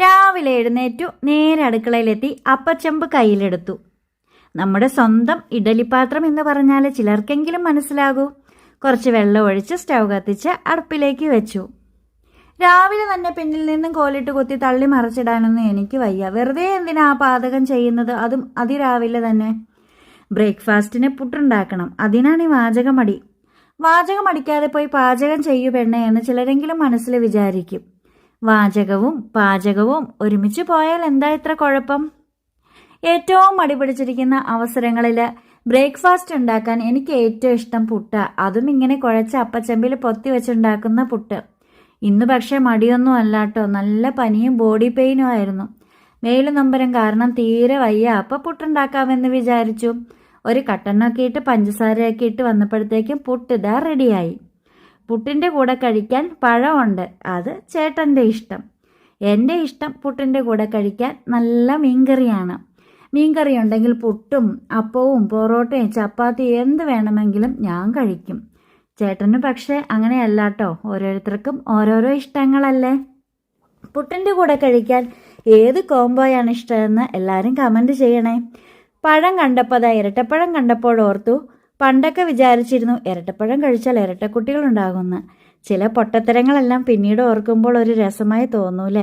രാവിലെ എഴുന്നേറ്റു നേരെ അടുക്കളയിലെത്തി അപ്പച്ചമ്പ് കയ്യിലെടുത്തു. നമ്മുടെ സ്വന്തം ഇഡലിപ്പാത്രം എന്ന് പറഞ്ഞാൽ ചിലർക്കെങ്കിലും മനസ്സിലാകൂ. കുറച്ച് വെള്ളം ഒഴിച്ച് സ്റ്റൗ കത്തിച്ച് അടുപ്പിലേക്ക് വെച്ചു. രാവിലെ തന്നെ പിന്നിൽ നിന്നും കോലിട്ട് കുത്തി തള്ളി മറിച്ചിടാനൊന്നും എനിക്ക് വയ്യ. വെറുതെ എന്തിനാ ആ പാചകം ചെയ്യുന്നത്? അതും അതിരാവിലെ തന്നെ. ബ്രേക്ക്ഫാസ്റ്റിന് പുട്ടുണ്ടാക്കണം. അതിനാണ് ഈ വാചകമടി. വാചകം അടിക്കാതെ പോയി പാചകം ചെയ്യൂ പെണ്ണേ എന്ന് ചിലരെങ്കിലും മനസ്സിൽ വിചാരിക്കും. വാചകവും പാചകവും ഒരുമിച്ച് പോയാൽ എന്താ ഇത്ര കുഴപ്പം? ഏറ്റവും അടിപിടിച്ചിരിക്കുന്ന അവസരങ്ങളിൽ ബ്രേക്ക്ഫാസ്റ്റ് ഉണ്ടാക്കാൻ എനിക്ക് ഏറ്റവും ഇഷ്ടം പുട്ട്. അതും ഇങ്ങനെ കുഴച്ച അപ്പച്ചമ്പിൽ പൊത്തി വെച്ചുണ്ടാക്കുന്ന പുട്ട്. ഇന്ന് പക്ഷേ മടിയൊന്നും അല്ലാട്ടോ നല്ല പനിയും ബോഡി പെയിനും ആയിരുന്നു. മേലു നമ്പരം കാരണം തീരെ വയ്യ. അപ്പം പുട്ടുണ്ടാക്കാമെന്ന് വിചാരിച്ചു. ഒരു കട്ടനൊക്കെ ഇട്ട് പഞ്ചസാരയൊക്കെ ഇട്ട് വന്നപ്പോഴത്തേക്കും പുട്ട് ഇതാ റെഡിയായി പുട്ടിന്റെ കൂടെ കഴിക്കാൻ പഴമുണ്ട്. അത് ചേട്ടന്റെ ഇഷ്ടം. എന്റെ ഇഷ്ടം പുട്ടിന്റെ കൂടെ കഴിക്കാൻ നല്ല മീൻകറിയാണ്. മീൻകറി ഉണ്ടെങ്കിൽ പുട്ടും അപ്പവും പൊറോട്ടയും ചപ്പാത്തി എന്ത് വേണമെങ്കിലും ഞാൻ കഴിക്കും. ചേട്ടന് പക്ഷേ അങ്ങനെയല്ല കേട്ടോ ഓരോരുത്തർക്കും ഓരോരോ ഇഷ്ടങ്ങളല്ലേ? പുട്ടിന്റെ കൂടെ കഴിക്കാൻ ഏത് കോംബോയാണ് ഇഷ്ടമെന്ന് എല്ലാവരും കമന്റ് ചെയ്യണേ. പഴം കണ്ടപ്പോൾ അതാ ഇരട്ടപ്പഴം കണ്ടപ്പോൾ ഓർത്തു. പണ്ടൊക്കെ വിചാരിച്ചിരുന്നു ഇരട്ടപ്പഴം കഴിച്ചാൽ ഇരട്ടക്കുട്ടികളുണ്ടാകുമെന്ന്. ചില പൊട്ടത്തരങ്ങളെല്ലാം പിന്നീട് ഓർക്കുമ്പോൾ ഒരു രസമായി തോന്നൂലേ